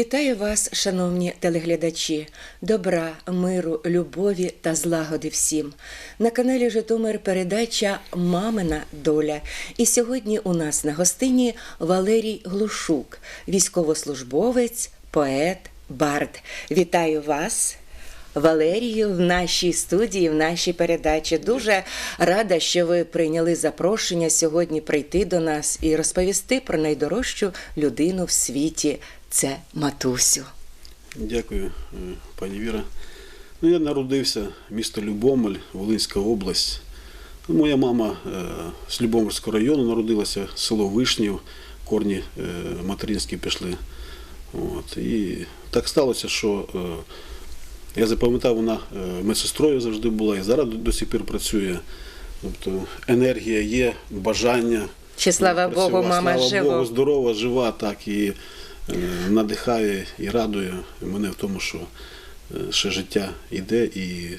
Вітаю вас, шановні телеглядачі, добра, миру, любові та злагоди всім. На каналі Житомир передача Мамина доля. І сьогодні у нас на гостині Валерій Глушук, військовослужбовець, поет, бард. Вітаю вас. Валерію в нашій студії, в нашій передачі. Дуже рада, що ви прийняли запрошення сьогодні прийти до нас і розповісти про найдорожчу людину в світі це матусю. Дякую, е, пані Віра. Ну, я народився місто Любомель, Волинська область. Ну, Моя мама е, з Любомельського району народилася, село Вишнів, корні е, материнські пішли. От. І так сталося, що я запам'ятав, вона е, медсестрою завжди була і зараз до, сих пір працює. Тобто енергія є, бажання. Чи, слава. Богу, мама слава жива? Богу, здорова, жива, так і е, надихає і радує мене в тому, що е, ще життя йде і,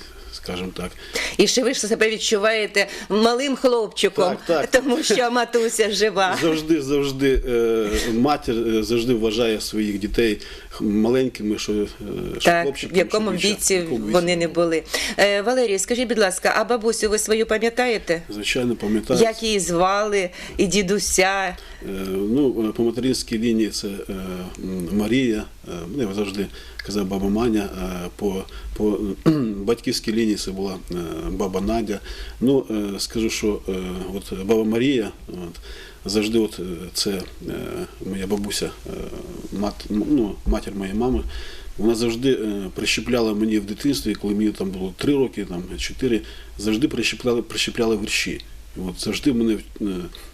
скажімо так, І що ви ж себе відчуваєте малим хлопчиком, Так, так. тому що матуся жива. завжди, завжди е, матір е, завжди вважає своїх дітей маленькими, що, е, що Так, хлопчиком, в якому що віці в якому вони не були. Валерію, скажіть, будь ласка, а бабусю ви свою пам'ятаєте? Звичайно, пам'ятаю. Як її звали, і дідуся? Ну, по материнській лінії це Марія, е, мене завжди казав баба Маня, е, по, по батьківській лінії це була е, баба Надя. Ну, е, скажу, що от баба Марія, от, завжди от це моя бабуся, мат, ну, матір моєї мами. Вона завжди прищепляла мені в дитинстві, коли мені там було 3 роки, там 4, завжди прищепляли, прищепляли вірші. От завжди мене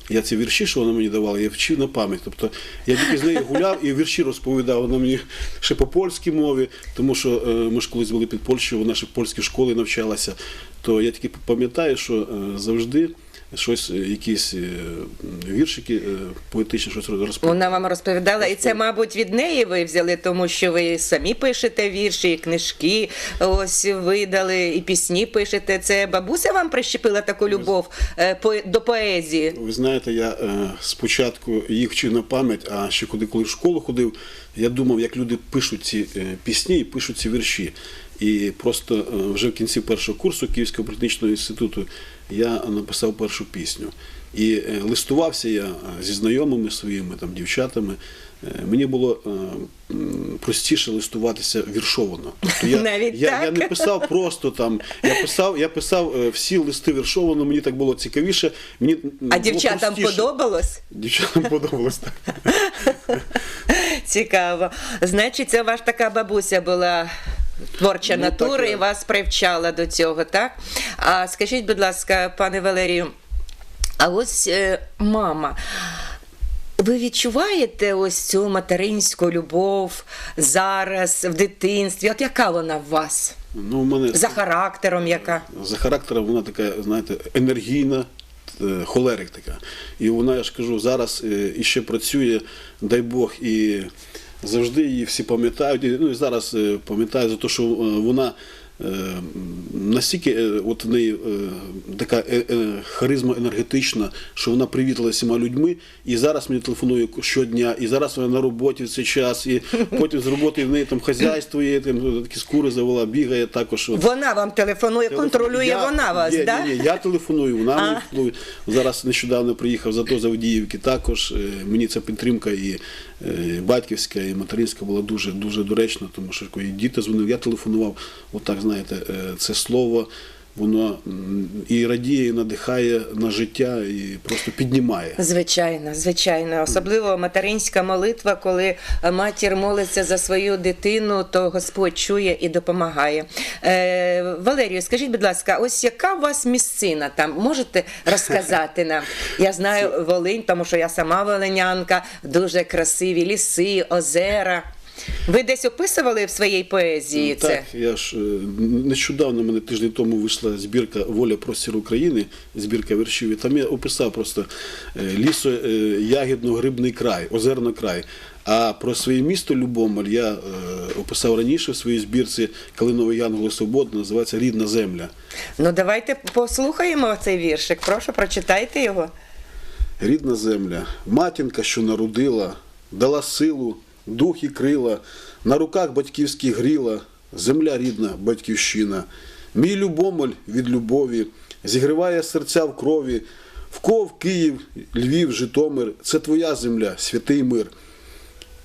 я ці вірші, що вона мені давала, я вчив на пам'ять. Тобто я тільки з нею гуляв і вірші розповідав. Вона мені ще по польській мові, тому що е, ми ж колись були під Польщею, вона ще в польській школі навчалася. То я тільки пам'ятаю, що е, завжди щось, е, якісь е, віршики е, поетичні, щось розповідав. Вона вам розповідала, і це, мабуть, від неї ви взяли, тому що ви самі пишете вірші, і книжки ось видали, і пісні пишете. Це бабуся вам прищепила таку любов по- до поезії. Ви знаєте, я спочатку їх вчив на пам'ять, а ще коли, коли в школу ходив, я думав, як люди пишуть ці пісні і пишуть ці вірші. І просто вже в кінці першого курсу Київського політичного інституту я написав першу пісню. І е, листувався я е, зі знайомими своїми там, дівчатами. Е, Мені було простіше листуватися віршовано. Тобто я, Навіть я, я не писав просто там. Я писав, я писав всі листи віршовано, мені так було цікавіше. Мені А було дівчатам простіше. подобалось? Дівчатам подобалось так. Цікаво. Значить, це ваша така бабуся була. Творча Ну, натура так, і вас привчала до цього, так? А скажіть, будь ласка, пане Валерію, а ось е, мама. Ви відчуваєте ось цю материнську любов зараз в дитинстві? От яка вона в вас? Ну, у мене За характером яка? за характером вона така, знаєте, енергійна, е, холерик така. І вона, я ж кажу, зараз е, іще працює, дай Бог, і завжди її всі пам'ятають. Ну і зараз пам'ятаю пам'ятають за те, що е, вона. Е, Настільки е, от в неї е, така харизма енергетична, що вона привітала всіма людьми, і зараз мені телефонує щодня, і зараз вона на роботі в цей час, і потім з роботи в неї там хазяйство є, там такі скури завела, бігає також. от. Вона вам телефонує, контролює Я- вона вас, ні, так? Ні, ні, я телефоную, вона А. мені телефонує. Зараз нещодавно приїхав зато з Авдіївки також. Мені ця підтримка і батьківська, і материнська була дуже дуже доречна, тому що коли діти дзвонили, я телефонував, отак, знаєте, е, це слово. Воно і радіє, і надихає на життя, і просто піднімає. Звичайно, звичайно. Особливо материнська молитва, коли матір молиться за свою дитину, то Господь чує і допомагає. Е, Валерію, скажіть, будь ласка, ось яка у вас місцина там? Можете розказати нам? Я знаю Волинь, тому що я сама волинянка, дуже красиві ліси, озера. Ви десь описували в своїй поезії це? Ну, Так, я ж е, нещодавно мене тиждень тому вийшла збірка Воля простір України, збірка віршів. І там я описав просто е, лісо е, ягідно-грибний край, озерно край. А про своє місто Любомель я е, описав раніше в своїй збірці Калиновий Янгол Свобода, називається Рідна земля. Ну давайте послухаємо цей віршик. Прошу, прочитайте його. Рідна земля, матінка, що народила, дала силу дух і крила, на руках батьківські гріла, земля рідна, батьківщина. Мій любомоль від любові зігріває серця в крові. Вков, Київ, Львів, Житомир це твоя земля, святий мир.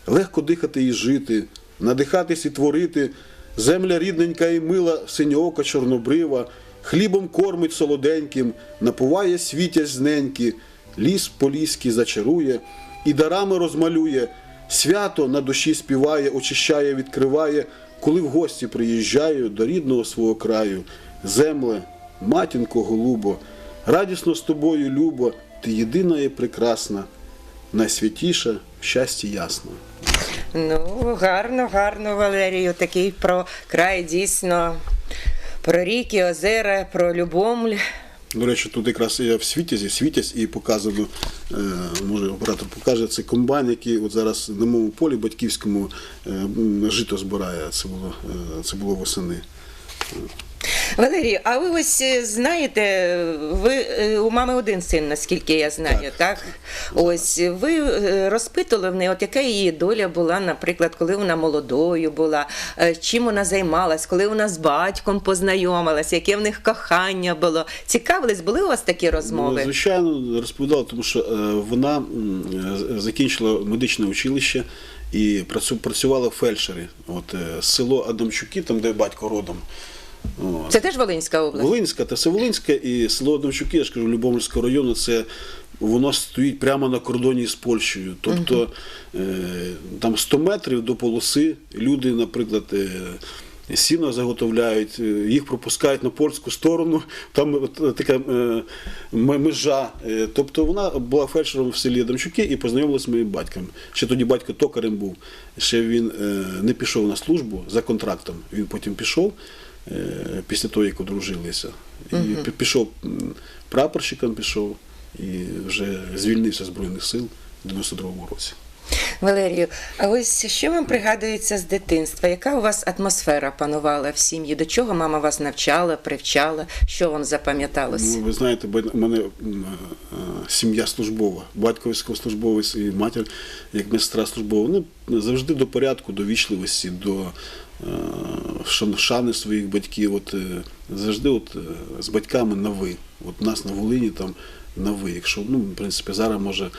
Легко дихати і жити, надихатись і творити. Земля рідненька і мила, синьоока чорнобрива, хлібом кормить солоденьким, напуває світязь ліс поліський зачарує і дарами розмалює, свято на душі співає, очищає, відкриває, коли в гості приїжджаю до рідного свого краю. Земле, матінко голубо, радісно з тобою, любо, ти єдина і прекрасна, найсвятіша в щасті ясна. Ну, гарно, гарно, Валерію. Такий про край дійсно. Про ріки, озера, про Любомль. До речі, тут якраз я в світязі, світязь і показано, е, може оператор покаже, це комбайн, який от зараз на моєму полі батьківському е, жито збирає. Це було, це було восени. Валерію, а ви ось е, знаєте, ви е, у мами один син, наскільки я знаю, так? Ось ви е, розпитували в неї, от яка її доля була, наприклад, коли вона молодою була, чим вона займалась, коли вона з батьком познайомилась, яке в них кохання було. Цікавились, були у вас такі Ну, розмови? звичайно, розповідала, тому що вона закінчила медичне училище і працювала в фельдшері. От село Адамчуки, там де батько родом. Це теж Волинська область. Волинська та Севолинська і село Адамчуки, я ж кажу, Любомльського району, це воно стоїть прямо на кордоні з Польщею. Тобто е, там 100 метрів до полоси люди, наприклад, е, сіно заготовляють, е, їх пропускають на польську сторону, там така е, межа. Е, Тобто вона була фельдшером в селі Адамчуки і познайомилася з моїм батьком. Ще тоді батько токарем був. Ще він е, не пішов на службу за контрактом. Він потім пішов е, після того, як одружилися. І пі- пішов прапорщиком, пішов і вже звільнився з Збройних сил в 92-му році. Валерію, а ось що вам пригадується з дитинства? Яка у вас атмосфера панувала в сім'ї? До чого мама вас навчала, привчала? Що вам запам'яталось? Ну, ви знаєте, бо мене е, сім'я службова, батько військовослужбовець і матір, як медсестра службова. Вони завжди до порядку, до вічливості, до е, шани своїх батьків. От, е, завжди от, з батьками на ви. От у нас на Волині там на ви. Якщо, ну, в принципі, зараз може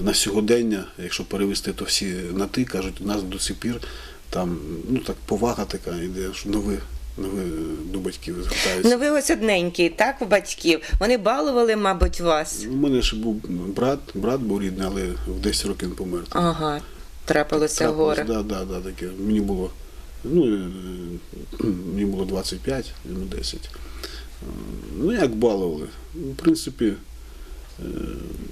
на сьогодення, якщо перевести, то всі на ти кажуть, у нас до сих пір там ну, так, повага така йде, що на ви, ви до батьків звертаються. Ну ви ось одненький, так, у батьків. Вони балували, мабуть, вас. У мене ще був брат, брат був рідний, але в 10 років він помер. Ага, трапилося горе. Да, да, да, таке. Мені було, ну, е, мені було 25, йому 10. Е, Ну, як балували. В принципі,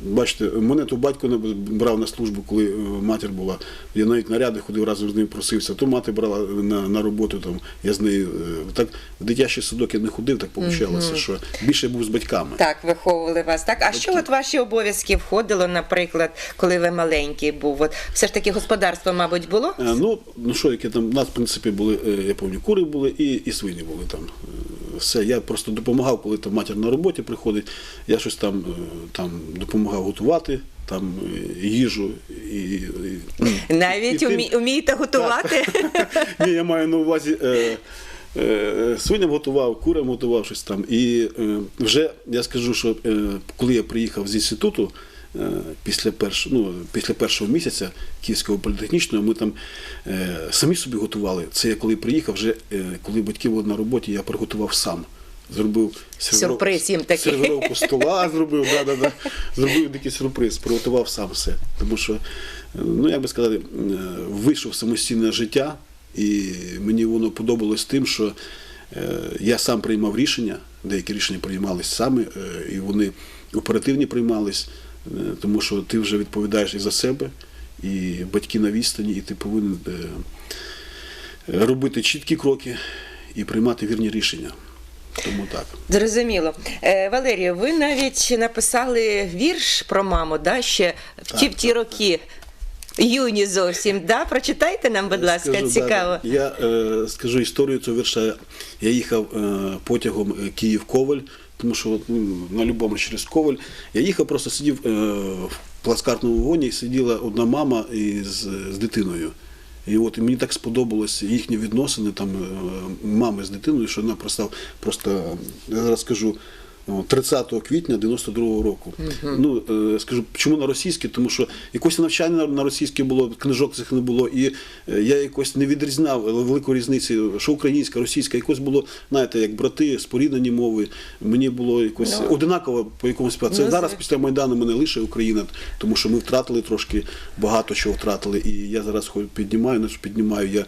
бачите, мене то батько брав на службу, коли е, матір була. Я навіть наряди ходив разом з ним просився. То мати брала на, на роботу, там, я з нею. е, Так, в дитячий садок я не ходив, так получалося, що більше був з батьками. Так, виховували вас. Так, а що от ваші обов'язки входило, наприклад, коли ви маленький був? От все ж таки господарство, мабуть, було? Е, Ну, ну що, які там, у нас, в принципі, були, е, я пам'ятаю, кури були і, і свині були там. Е, Все, я просто допомагав, коли там матір на роботі приходить, я щось там, е, там допомагав готувати, там е, їжу і. і ну, Навіть і умі- вмієте готувати? Ні, я маю на увазі. Е, е, Свиням готував, курам готував щось там. І е, вже я скажу, що е, коли я приїхав з інституту е, після, перш, ну, після першого місяця Київського політехнічного, ми там е, самі собі готували. Це я коли приїхав, вже е, коли батьки були на роботі, я приготував сам. Зробив Сюрприз їм такий. сервіровку стола, зробив, да, да, да. зробив такий сюрприз, приготував сам все. Тому що, ну як би сказати, е, вийшов самостійне життя, і мені воно подобалось тим, що е, я сам приймав рішення, деякі рішення приймались саме, е, і вони оперативні приймались, тому що ти вже відповідаєш і за себе, і батьки на відстані, і ти повинен робити чіткі кроки і приймати вірні рішення. Тому так. Зрозуміло. Е, Валерію, ви навіть написали вірш про маму, да, ще в ті, в ті роки. Юні зовсім, да? Прочитайте нам, будь ласка, Скажу, цікаво. Да. Я е, скажу історію цього вірша. Я їхав е, потягом е, Київ-Коваль, тому що от, ну, на любому через Коваль. Я їхав, просто сидів е, в плацкартному вагоні, і сиділа одна мама із з дитиною. І от і мені так сподобалося їхні відносини там е, мами з дитиною, що вона просто, просто я зараз скажу. О, 30 квітня 92-го року. Ну е, скажу, чому на російській? Тому що якось навчання на- російській було, книжок цих не було, і е, я якось не відрізняв великої різниці, що українська, російська, якось було, знаєте, як брати, споріднені мови. Мені було якось Ну. одинаково по якомусь Це Ну, зараз після Майдану мене лише Україна, тому що ми втратили трошки багато чого втратили. І я зараз піднімаю, не піднімаю, я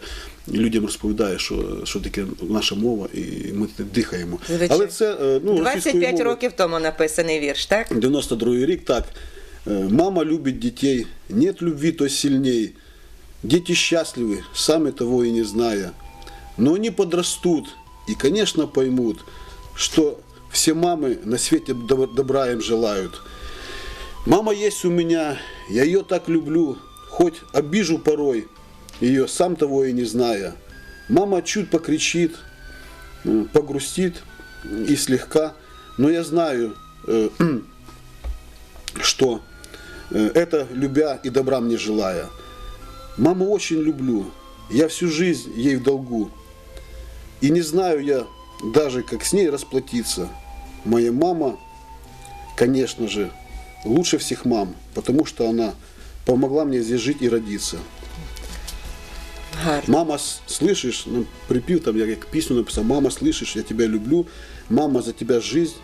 людям розповідаю, що, що таке наша мова, і ми дихаємо. Звичайно. Але це е, ну, 25 російською мовою- років тому написаний вірш, так? 92 рік, так. Э, Мама любит детей, нет любви, то сильней. Дети счастливы, сами того и не зная. Но они подрастут и, конечно, поймут, что все мамы на свете доб- добра им желают. Мама есть у меня, я ее так люблю, хоть обижу порой ее, сам того и не зная. Мама чуть покричит, погрустит и слегка, но я знаю, э, что э, это любя и добра мне желая. Маму очень люблю, я всю жизнь ей в долгу. И не знаю я даже, как с ней расплатиться. Моя мама, конечно же, лучше всех мам, потому что она помогла мне здесь жить и родиться. Гарно. Мама, с- слышишь, ну, припів там, я як пісню написав, мама, слышишь, я тебя люблю, мама, за тебя жизнь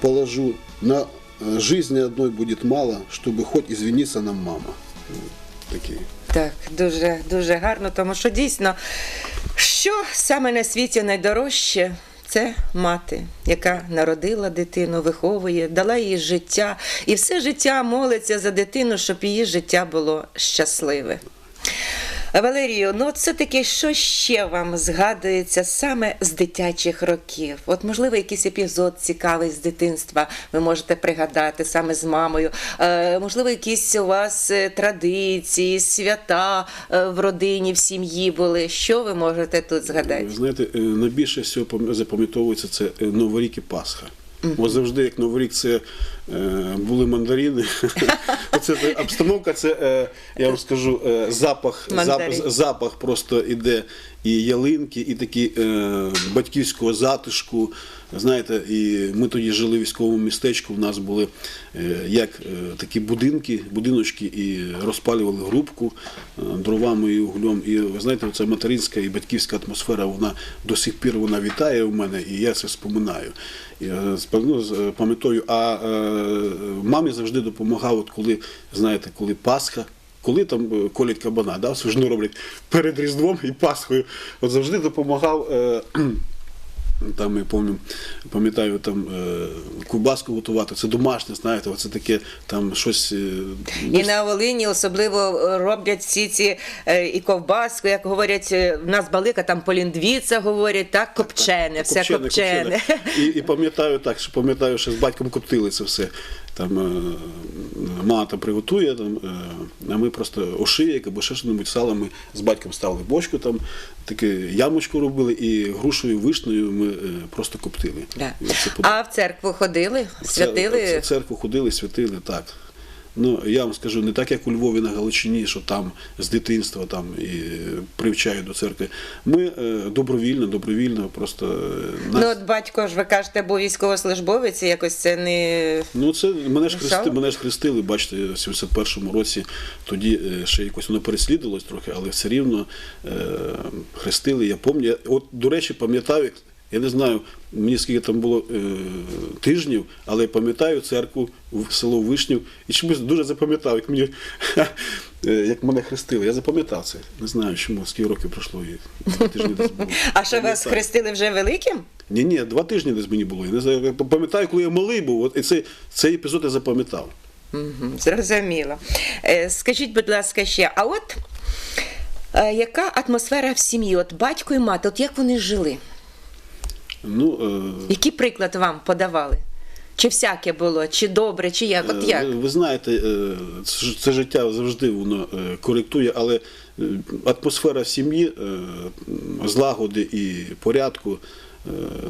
положу, на э, жизни одной будет мало, чтобы хоть извиниться нам мама. Вот Такие. Так, дуже дуже гарно, тому що дійсно, що саме на світі найдорожче. Це мати, яка народила дитину, виховує, дала їй життя, і все життя молиться за дитину, щоб її життя було щасливе. Валерію, ну це таке, що ще вам згадується саме з дитячих років? От, можливо, якийсь епізод цікавий з дитинства ви можете пригадати саме з мамою. Е, можливо, якісь у вас е, традиції, свята е, в родині, в сім'ї були. Що ви можете тут згадати? Знаєте, е, найбільше всього пам- запам'ятовується це е, Новий рік і Пасха. От завжди, як Новий рік, це були мандарини. Оце обстановка, це е, я вам скажу, е, запах, запах, запах просто іде і ялинки, і такі е, батьківського затишку. Знаєте, і ми тоді жили в військовому містечку. У нас були е, як е, такі будинки, будиночки, і розпалювали грубку е, дровами і углем. І ви знаєте, ця материнська і батьківська атмосфера, вона до сих пір вона вітає в мене, і я це споминаю. Е, ну, е, пам'ятаю, а е, мамі завжди допомагав, от коли, знаєте, коли Пасха. Коли там е, колять кабана, да, все ж роблять перед Різдвом і Пасхою, от завжди допомагав. Е, там я пам'ятаю, пам'ятаю там е, кубаску готувати. Це домашнє, знаєте, оце таке там щось. е, І на Волині особливо е, роблять всі ці і ковбаску, як говорять, в нас балика, там поліндвіця говорять, так, копчене, все копчене, копчене. копчене. І, і пам'ятаю так, що пам'ятаю, що з батьком коптили це все. Там мата приготує, там, е, а ми просто ошиєк або ще що-небудь сало. Ми з батьком ставили бочку, там таке ямочку робили, і грушею вишнею ми е, просто коптили. Да. Це А в церкву ходили, святили. В церкву ходили, святили, так. Ну, я вам скажу, не так, як у Львові на Галичині, що там з дитинства там і привчають до церкви. Ми е, добровільно, добровільно просто е, нас- Ну, от батько ж ви кажете, був військовослужбовець, і якось це не. Ну, це мене ж, хрести, мене ж хрестили, бачите, в 71-му році тоді е, ще якось воно переслідувалось трохи, але все рівно е, хрестили. Я пам'ятаю, от, до речі, пам'ятаю, я не знаю, мені скільки там було е, тижнів, але я пам'ятаю церкву в село Вишнів і чомусь дуже запам'ятав, як мені е, як мене хрестили. Я запам'ятав це. Не знаю, чому, скільки років пройшло. і Два тижні десь було. А що вас хрестили вже великим? Ні, ні, два тижні десь мені було. Я не знаю, я пам'ятаю, коли я малий був, от, і цей, цей епізод я запам'ятав. Зрозуміло. Е, Скажіть, будь ласка, ще, а от е, яка атмосфера в сім'ї? От батько і мати, от як вони жили? Ну, е, Який приклад вам подавали? Чи всяке було, чи добре, чи як? От Е, як? Ви, ви знаєте, е, це життя завжди воно е, коректує, але атмосфера сім'ї, злагоди і порядку,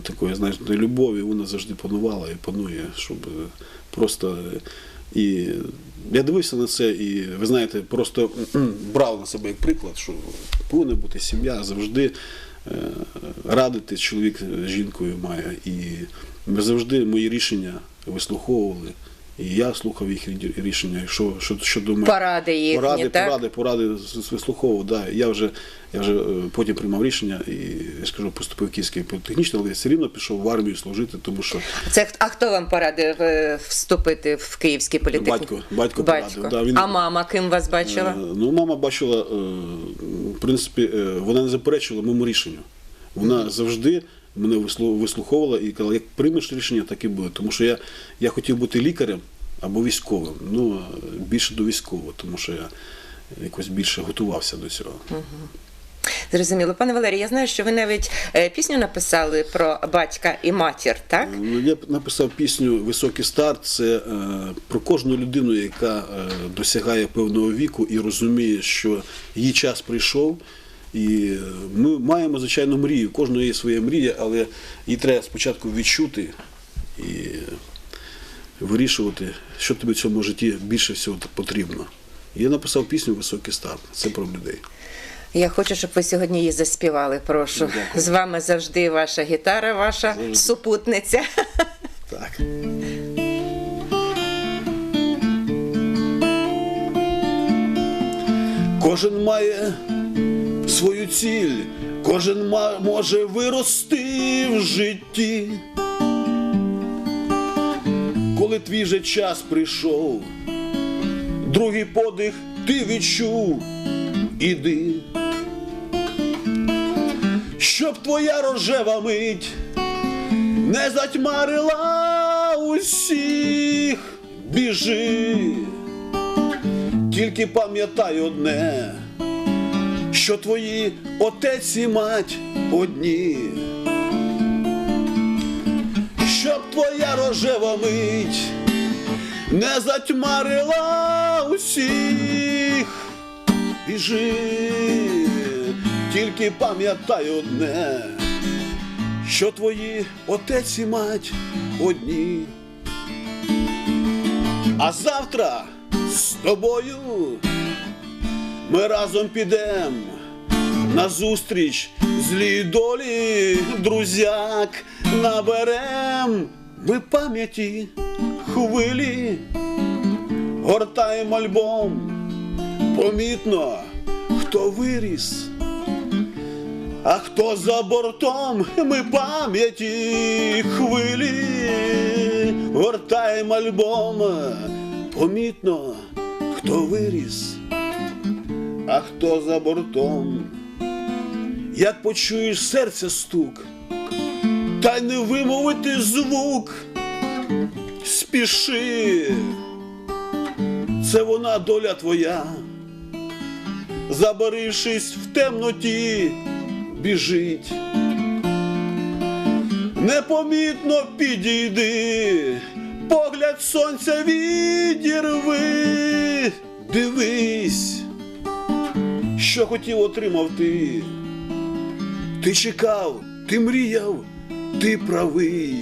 такої, знаєте, любові, вона завжди панувала і панує, щоб просто. І я дивився на це, і ви знаєте, просто брав на себе як приклад, що повинна бути сім'я завжди радити чоловік з жінкою має. І ми завжди мої рішення вислуховували. І я слухав їх рішення, що, що, що думаю. Поради їхні, поради, так? поради, поради вислуховував. Да. Я вже, я вже е, потім приймав рішення і я скажу, поступив в Київський політехнічний, але я все рівно пішов в армію служити, тому що Це а хто вам порадив е, вступити в київський політехнік? Батько, батько порадив, да, він- А мама ким вас бачила? Е, Ну, мама бачила, в принципі, е, вона не заперечувала моєму рішенню. Вона завжди мене вислуховувала і казала, як приймеш рішення, так і буде. Тому що я, я хотів бути лікарем або військовим. Ну, більше до військового, тому що я якось більше готувався до цього. Зрозуміло. Пане Валерій, я знаю, що ви навіть е, пісню написали про батька і матір, так? Ну, Я написав пісню Високий старт. Це е, про кожну людину, яка е, досягає певного віку і розуміє, що її час прийшов. І ми маємо, звичайно, мрію. У Кожного є своя мрія, але її треба спочатку відчути і вирішувати, що тобі в цьому житті більше всього потрібно. Я написав пісню Високий старт. Це про людей. Я хочу, щоб ви сьогодні її заспівали. Прошу. Дякую. З вами завжди ваша гітара, ваша Завжди. супутниця. Так. Кожен має свою ціль, кожен може вирости в житті. Коли твій же час прийшов, другий подих ти відчув, іди. Щоб твоя рожева мить не затьмарила усіх, біжи, тільки пам'ятай одне, що твої отець і мать одні, щоб твоя рожева мить не затьмарила усіх, біжи, тільки пам'ятай одне що твої отець і мать одні. А завтра з тобою ми разом підем на зустріч злій долі, друзяк наберем ми пам'яті хвилі, гортаємо альбом, помітно, хто виріс. А хто за бортом? Ми пам'яті хвилі, гортаємо альбом, помітно, хто виріс, а хто за бортом, як почуєш серця стук, та й не вимовити звук, спіши, це вона доля твоя. Забарившись в темноті, біжить. Непомітно підійди, погляд сонця відірви, дивись, що хотів отримав ти. Ти чекав, ти мріяв, ти правий.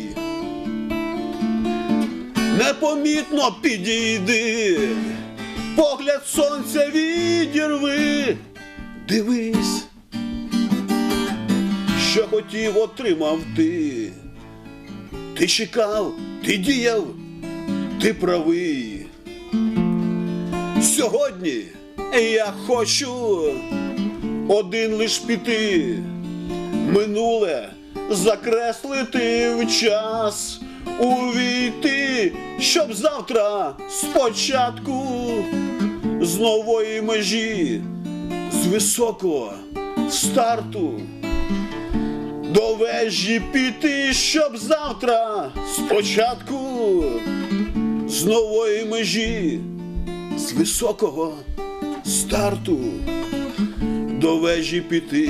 Непомітно підійди, погляд сонця відірви, дивись, що хотів, отримав ти. Ти чекав, ти діяв, ти правий. Сьогодні я хочу один лиш піти, минуле закреслити в час, увійти, щоб завтра спочатку з нової межі, з високого старту до вежі піти, щоб завтра спочатку з нової межі, з високого старту до вежі піти,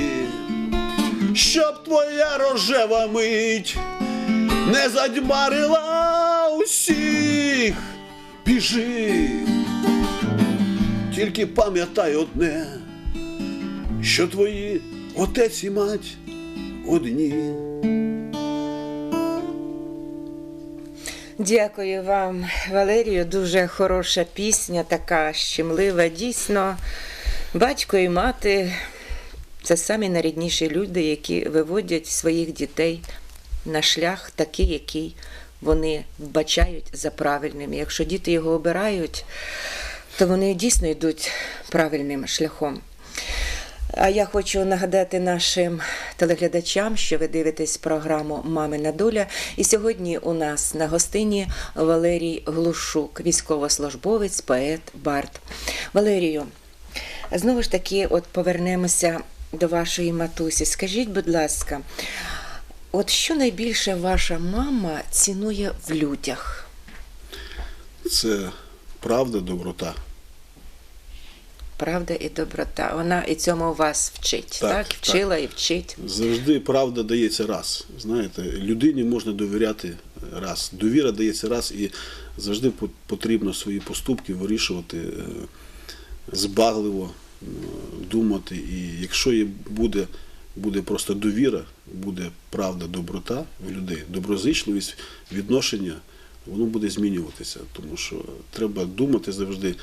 щоб твоя рожева мить не задьмарила усіх, біжи, тільки пам'ятай одне, що твої отець і мать одні. Дякую вам, Валерію. Дуже хороша пісня, така щемлива. Дійсно, батько і мати це самі найрідніші люди, які виводять своїх дітей на шлях такий, який вони вбачають за правильним. Якщо діти його обирають, то вони дійсно йдуть правильним шляхом. А я хочу нагадати нашим телеглядачам, що ви дивитесь програму Мамина доля. І сьогодні у нас на гостині Валерій Глушук, військовослужбовець, поет, бард. Валерію, знову ж таки, от повернемося до вашої матусі. Скажіть, будь ласка, от що найбільше ваша мама цінує в людях? Це правда, доброта. Правда і доброта. Вона і цьому вас вчить, так? Так, так. Вчила і вчить. Завжди правда дається раз. Знаєте, людині можна довіряти раз. Довіра дається раз, і завжди по- потрібно свої поступки вирішувати е, збагливо, е, думати. І якщо є буде, буде просто довіра, буде правда, доброта в людей, доброзичливість, відношення, воно буде змінюватися. Тому що треба думати завжди,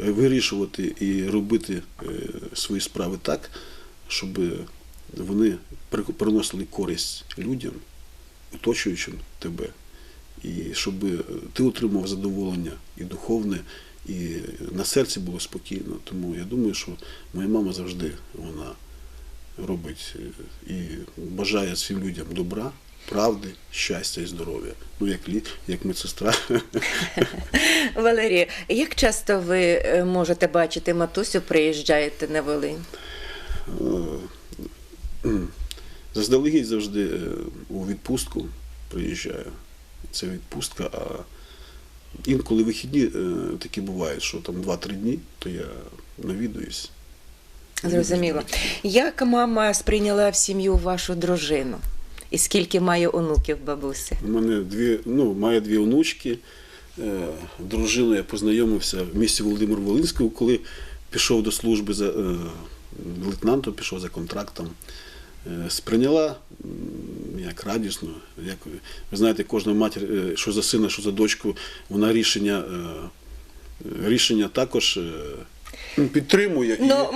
е, вирішувати і робити е, свої справи так, щоб вони при- приносили користь людям, оточуючим тебе, і щоб ти отримав задоволення і духовне, і на серці було спокійно. Тому я думаю, що моя мама завжди вона робить е, і бажає всім людям добра, правди, щастя і здоров'я. Ну, як, лі- як медсестра. Валерія, як часто ви е, можете бачити матусю, приїжджаєте на Волинь? Заздалегідь завжди е, у відпустку приїжджаю. Це відпустка, а інколи вихідні е, такі бувають, що там 2-3 дні, то я навідуюсь. Зрозуміло. Як мама сприйняла в сім'ю вашу дружину? І скільки має онуків бабусі? У мене дві, ну, має дві онучки. Е, Дружину я познайомився в місті Володимир Волинського, коли пішов до служби за е, лейтенантом, пішов за контрактом. Е, Сприйняла як радісно. Як, ви знаєте, кожна матір, що за сина, що за дочку, вона рішення, рішення також. Підтримує і Ну, вона-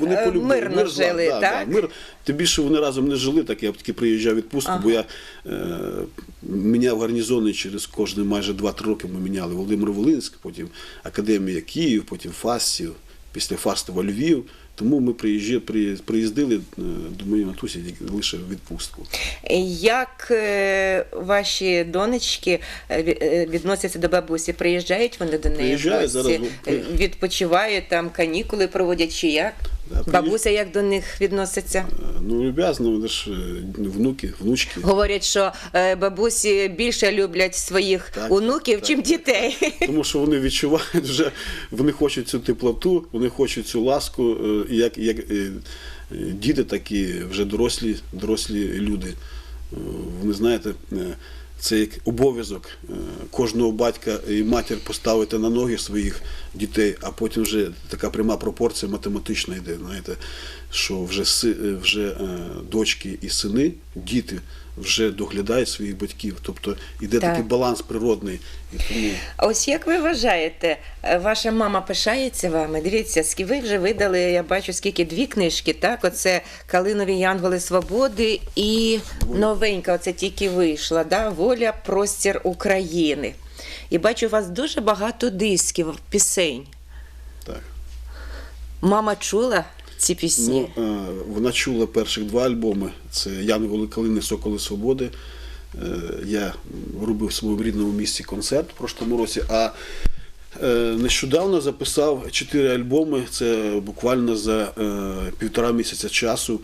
вони е, полюбили. мирно Мир, жили, да, так? Да, мир. Тим більше вони разом не жили, так я таки приїжджав відпустку, Ага. бо я е, міняв гарнізони через кожні майже 2-3 роки ми міняли Володимир Волинськ, потім Академія Київ, потім Фастів, після Фастова Львів. Тому ми приїздили е, до моєї матусі лише в відпустку. Як е, ваші донечки е, відносяться до бабусі? Приїжджають вони до неї? Приїжджають, зараз, ну, відпочивають там, канікули проводять чи як? Да, Бабуся як до них відноситься? Е, Ну, люб'язно, вони ж е, внуки, внучки. Говорять, що е, бабусі більше люблять своїх Так, онуків, так, чим дітей. Тому що вони відчувають вже, вони хочуть цю теплоту, вони хочуть цю ласку, е, і як, як е, діти, так і вже дорослі, дорослі люди. Е, Вони знаєте, е, це як обов'язок е, кожного батька і матір поставити на ноги своїх дітей, а потім вже така пряма пропорція математична йде. Знаєте, що вже е, вже е, дочки і сини, діти вже доглядають своїх батьків. Тобто йде Так. такий баланс природний. І тому А Ось як ви вважаєте, е, ваша мама пишається вами? Дивіться, ви вже видали, я бачу, скільки дві книжки, так? Оце Калинові Янголи Свободи і новенька, оце тільки вийшла, да? Воля, простір України. І бачу, у вас дуже багато дисків, пісень. так. Мама чула ці пісні? Ну, е, вона чула перших два альбоми. Це Янголи Калини, Соколи Свободи. Е, Я робив в своєму рідному місці концерт в прошлому році. А е, нещодавно записав чотири альбоми. Це буквально за півтора місяця часу.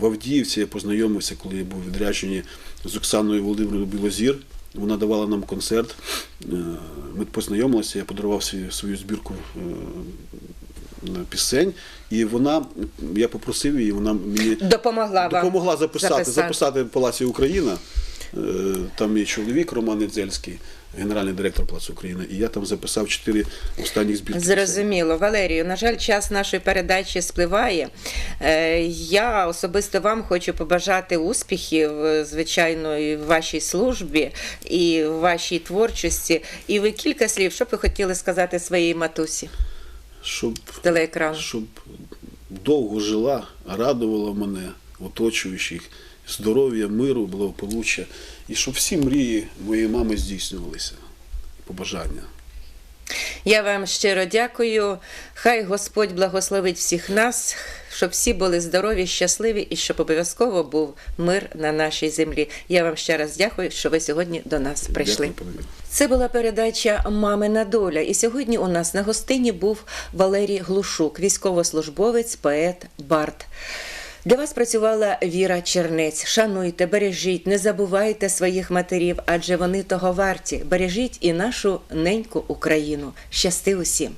В Авдіївці я познайомився, коли я був у відрядженні з Оксаною Володимирівною Білозір. Вона давала нам концерт. Ми познайомилися, я подарував свою, збірку пісень, і вона, я попросив її, вона мені Допомогла вам записати, записати. записати Палаці Україна. Е, Там є чоловік Роман Недзельський, генеральний директор Плацу України, і я там записав чотири останніх збірки. Зрозуміло, Валерію. На жаль, час нашої передачі спливає. Е, Я особисто вам хочу побажати успіхів, е, звичайно, і в вашій службі, і в вашій творчості. І ви кілька слів, що б ви хотіли сказати своїй матусі Щоб з телеекрану? щоб довго жила, радувала мене, оточуючих, здоров'я, миру, благополуччя, і щоб всі мрії моєї мами здійснювалися. Побажання. Я вам щиро дякую. Хай Господь благословить всіх нас, щоб всі були здорові, щасливі і щоб обов'язково був мир на нашій землі. Я вам ще раз дякую, що ви сьогодні до нас прийшли. Це була передача Мамина доля. І сьогодні у нас на гостині був Валерій Глушук, військовослужбовець, поет, бард. Для вас працювала Віра Чернець. Шануйте, бережіть, не забувайте своїх матерів, адже вони того варті. Бережіть і нашу неньку Україну. Щасти усім!